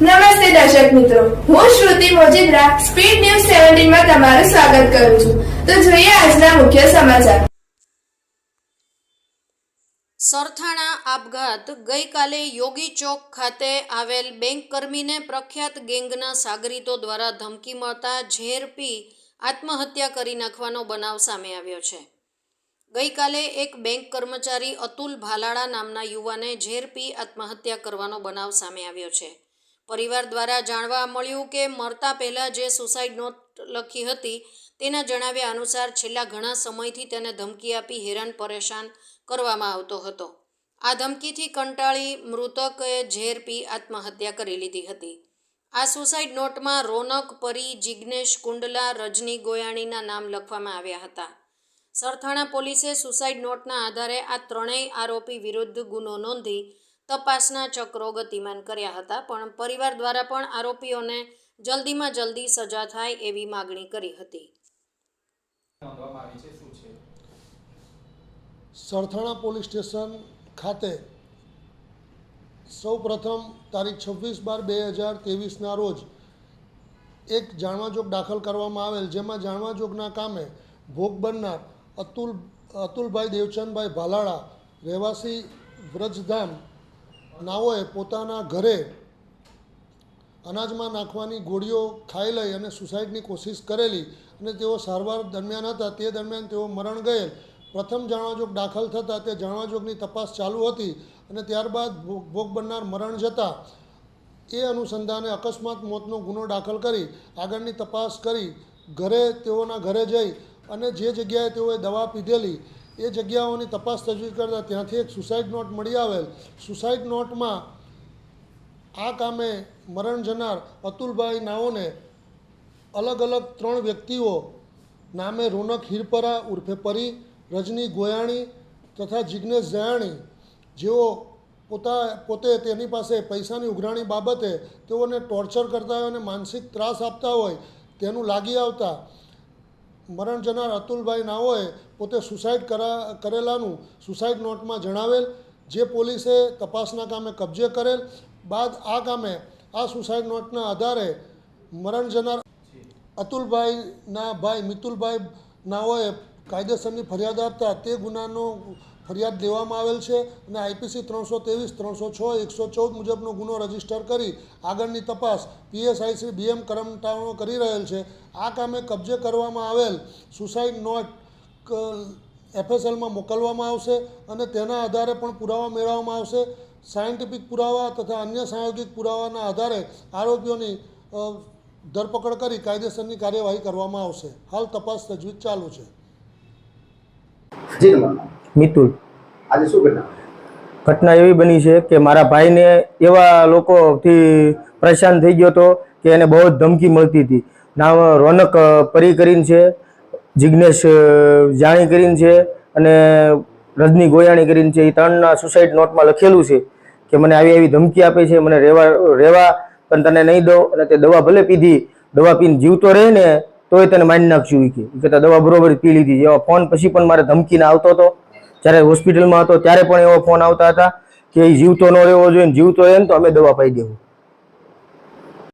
નમસ્તે દર્શક મિત્રો. હું શ્રુતિ મોજીદ્રા, સ્પીડ ન્યૂઝ સેવન્ટીનમાં તમારું સ્વાગત કરું છું. તો જોઈએ આજના મુખ્ય સમાચાર. સરથાણા આપઘાત ગઈકાલે યોગી ચોક ખાતે આવેલ બેંક કર્મીને પ્રખ્યાત ગેંગના સાગરીતો દ્વારા ધમકી મળતા ઝેર પી આત્મહત્યા કરી નાખવાનો બનાવ સામે આવ્યો છે. ગઈકાલે એક બેંક કર્મચારી અતુલ ભાલાળા નામના યુવાને ઝેર પી આત્મહત્યા કરવાનો બનાવ સામે આવ્યો છે. પરિવાર દ્વારા જાણવા મળ્યું કે મરતા પહેલાં જે સુસાઇડ નોટ લખી હતી, તેના જણાવ્યા અનુસાર છેલ્લા ઘણા સમયથી તેને ધમકી આપી હેરાન પરેશાન કરવામાં આવતો હતો. આ ધમકીથી કંટાળી મૃતકે ઝેર પી આત્મહત્યા કરી લીધી હતી. આ સુસાઇડ નોટમાં રોનક પરી, જિગ્નેશ કુંડલા, રજની ગોયાણીના નામ લખવામાં આવ્યા હતા. સરથાણા પોલીસે સુસાઇડ નોટના આધારે આ ત્રણેય આરોપી વિરુદ્ધ ગુનો નોંધી તપાસના ચક્રો ગતિમાન કર્યા હતા પણ પરિવાર દ્વારા પણ આરોપીઓને જલ્દીમાં જલ્દી સજા થાય એવી માગણી કરી હતી. સરથાણા પોલીસ સ્ટેશન ખાતે સૌ પ્રથમ તારીખ છવ્વીસ બાર બે હજાર ત્રેવીસના રોજ એક જાણવાજોગ દાખલ કરવામાં આવેલ જેમાં જાણવાજોગના કામે ભોગ બનનાર અતુલ અતુલભાઈ દેવચંદભાઈ ભાલાળા રહેવાસી વ્રજધામ નાઓએ પોતાના ઘરે અનાજમાં નાખવાની ગોળીઓ ખાઈ લઈ અને સુસાઇડની કોશિશ કરેલી અને તેઓ સારવાર દરમિયાન હતા. તે દરમિયાન તેઓ મરણ ગયેલ. પ્રથમ જાણવાજોગ દાખલ થતાં તે જાણવાજોગની તપાસ ચાલુ હતી અને ત્યારબાદ ભોગ ભોગ બનનાર મરણ જતાં એ અનુસંધાને અકસ્માત મોતનો ગુનો દાખલ કરી, આગળની તપાસ કરી, ઘરે, તેઓના ઘરે જઈ અને જે જગ્યાએ તેઓએ દવા પીધેલી એ જગ્યાઓની તપાસ તજવીજ કરતાં ત્યાંથી એક સુસાઇડ નોટ મળી આવેલ. સુસાઇડ નોટમાં આ કામે મરણ જનાર અતુલભાઈ નાઓને અલગ અલગ ત્રણ વ્યક્તિઓ નામે રોનક હિરપરા ઉર્ફે પરી, રજની ગોયાણી તથા જિજ્ઞેશ જયાણી, જેઓ પોતા, પોતે તેની પાસે પૈસાની ઉઘરાણી બાબતે તેઓને ટોર્ચર કરતા હોય અને માનસિક ત્રાસ આપતા હોય તેનું લાગી આવતા મરણ જનાર અતુલભાઈ નાઓએ પોતે સુસાઇડ કરા, કરેલાનું સુસાઇડ નોટમાં જણાવેલ, જે પોલીસે તપાસના કામે કબજે કરેલ, બાદ આ કામે આ સુસાઇડ નોટના આધારે મરણ જનાર અતુલભાઈના ભાઈ મિતુલભાઈ નાઓએ કાયદેસરની ફરિયાદ આપતા તે ગુનાનો ફરિયાદ લેવામાં આવેલ છે અને આઈપીસી ત્રણસો ત્રેવીસ, ત્રણસો છ, એકસો ચૌદ મુજબનો ગુનો રજિસ્ટર કરી આગળની તપાસ પીએસઆઈ શ્રી બીએમ કરમટાણો કરી રહેલ છે. આ કામે કબજે કરવામાં આવેલ સુસાઇડ નોટ એફએસએલમાં મોકલવામાં આવશે અને તેના આધારે પણ પુરાવા મેળવવામાં આવશે. સાયન્ટિફિક પુરાવા તથા અન્ય સાયોગિક પુરાવાના આધારે આરોપીઓની ધરપકડ કરી કાયદેસરની કાર્યવાહી કરવામાં આવશે. હાલ તપાસ તજવીજ ચાલુ છે. મિતુલ. આજે શું ઘટના? ઘટના એવી બની છે કે મારા ભાઈને એવા લોકોથી પરેશાન થઈ ગયો હતો કે એને બહુ જ ધમકી મળતી હતી. નામ રોનક પરી કરીને છે જિજ્ઞેશ જાણી કરીને છે અને રજની ગોયાણી કરીને છે. એ ત્રણના સુસાઇડ નોટમાં લખેલું છે કે મને આવી આવી ધમકી આપે છે મને રહેવા રહેવા પણ તને નહીં દઉં અને તે દવા ભલે પીધી દવા પીને જીવતો રહે ને તોય તને મારી નાખશું. કે દવા બરોબર પી લીધી. એવા ફોન પછી પણ મારે ધમકીને આવતો હતો. જ્યારે હોસ્પિટલમાં હતો, ત્યારે પણ એવો ફોન આવતા હતા કે જીવતો ન રહેવો જોઈએ જીવતો રહે ને તો અમે દવા પાઈ દેવું.